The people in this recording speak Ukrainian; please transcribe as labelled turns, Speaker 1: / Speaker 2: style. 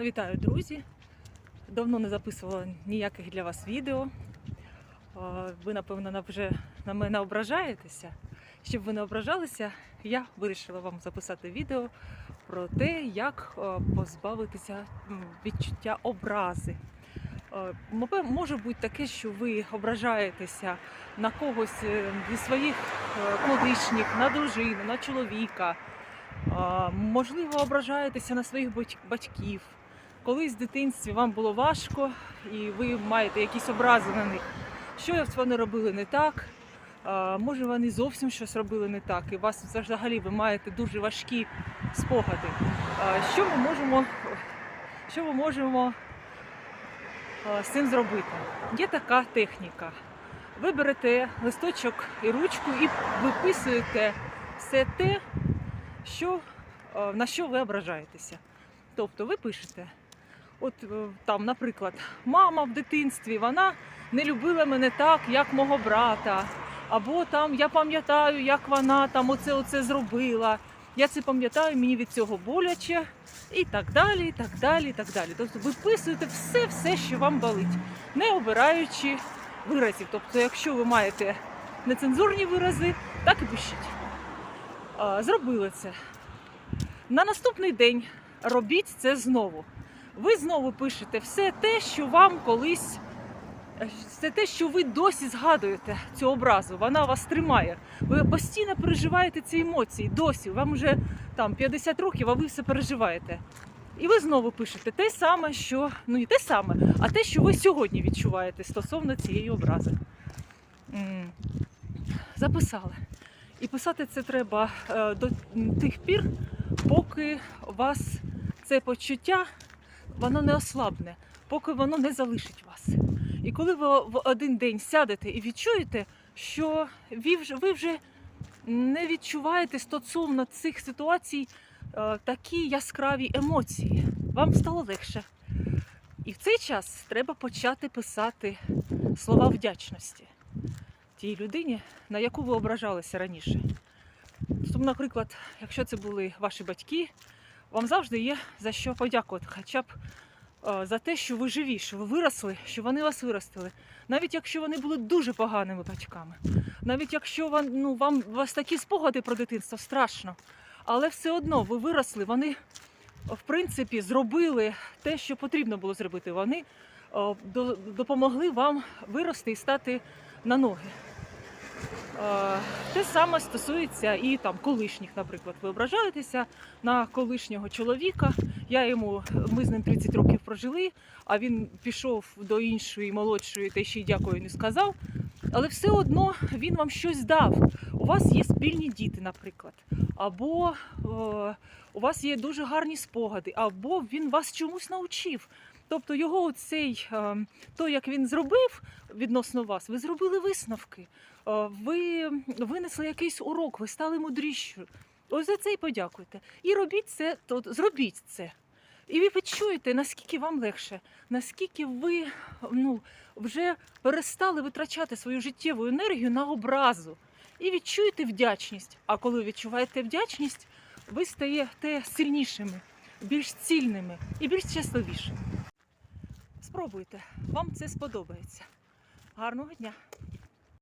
Speaker 1: Вітаю, друзі! Давно не записувала ніяких для вас відео. Ви, напевно, вже на мене ображаєтеся. Щоб ви не ображалися, я вирішила вам записати відео про те, як позбавитися відчуття образи. Може бути таке, що ви ображаєтеся на когось е, зі своїх е, колишніх, на дружину, на чоловіка. Можливо, ображаєтеся на своїх батьків. Колись в дитинстві вам було важко, і ви маєте якісь образи на них. Що вони робили не так? Може, вони зовсім щось робили не так, і вас взагалі ви маєте дуже важкі спогади. Що ми можемо, що ми можемо з цим зробити? Є така техніка. Ви берете листочок і ручку і виписуєте все те, що, на що ви ображаєтеся. Тобто ви пишете, от е, там, наприклад, мама в дитинстві вона не любила мене так, як мого брата. Або там я пам'ятаю, як вона там оце оце зробила. Я це пам'ятаю, мені від цього боляче, і так далі, і так далі, і так далі. Тобто виписуєте все, все, що вам болить, не обираючи виразів. Тобто, якщо ви маєте нецензурні вирази, так і пишіть. Зробили це. На наступний день робіть це знову. Ви знову пишете все те, що вам колись, е, все те, що ви досі згадуєте цю образу. Вона вас тримає. Ви постійно переживаєте ці емоції. Досі. Вам вже там 50 років, а ви все переживаєте. І ви знову пишете те саме, що ну не те саме, а те, що ви сьогодні відчуваєте стосовно цієї образи. Записали. І писати це треба е, до тих пір, поки у вас це почуття воно не ослабне, поки воно не залишить вас. І коли ви в один день сядете і відчуєте, що ви вже, ви вже не відчуваєте стосовно цих ситуацій е, такі яскраві емоції, вам стало легше. І в цей час треба почати писати слова вдячності тій людині, на яку ви ображалися раніше. Тобто, наприклад, якщо це були ваші батьки, вам завжди є за що подякувати, хоча б е, за те, що ви живі, що ви виросли, що вони вас виростили. Навіть якщо вони були дуже поганими батьками, навіть якщо вам, ну, вам вас такі спогади про дитинство страшно, але все одно ви виросли, вони в принципі зробили те, що потрібно було зробити. Вони е, до- допомогли вам вирости і стати на ноги. Е, Те саме стосується і там колишніх, наприклад, ви ображаєтеся на колишнього чоловіка. Я йому, ми з ним 30 років прожили, а він пішов до іншої молодшої, та ще й дякую не сказав. Але все одно він вам щось дав. У вас є спільні діти, наприклад, або е, у вас є дуже гарні спогади, або він вас чомусь навчив. Тобто його цей е, то, як він зробив відносно вас, ви зробили висновки. Е, ви винесли якийсь урок, ви стали мудрішою. Ось за це й подякуйте. І робіть це, то зробіть це. І ви відчуєте, наскільки вам легше, наскільки ви ну, вже перестали витрачати свою життєву енергію на образу. І відчуєте вдячність. А коли відчуваєте вдячність, ви стаєте сильнішими, більш цільними і більш щасливішими. Спробуйте, вам це сподобається. Гарного дня!